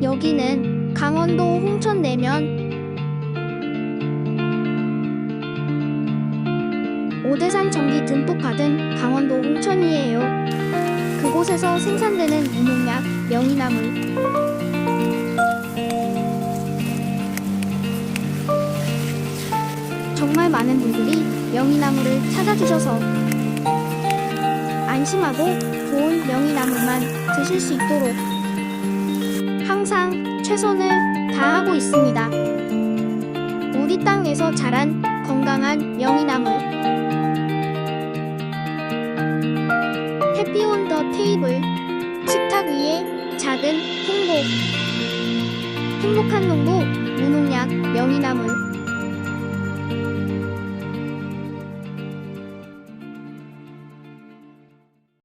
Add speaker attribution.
Speaker 1: 여기는 강원도 홍천 내면 오대산 전기 듬뿍 받은 강원도 홍천이에요. 그곳에서 생산되는 무농약 명이나물 정말 많은 분들이 명이나물을 찾아주셔서 안심하고 좋은 명이나물만 드실 수 있도록 항상 최선을 다하고 있습니다. 우리 땅에서 자란 건강한 명이나물 해피 온 더 테이블 식탁 위에 작은 행복 행복한 농부 무농약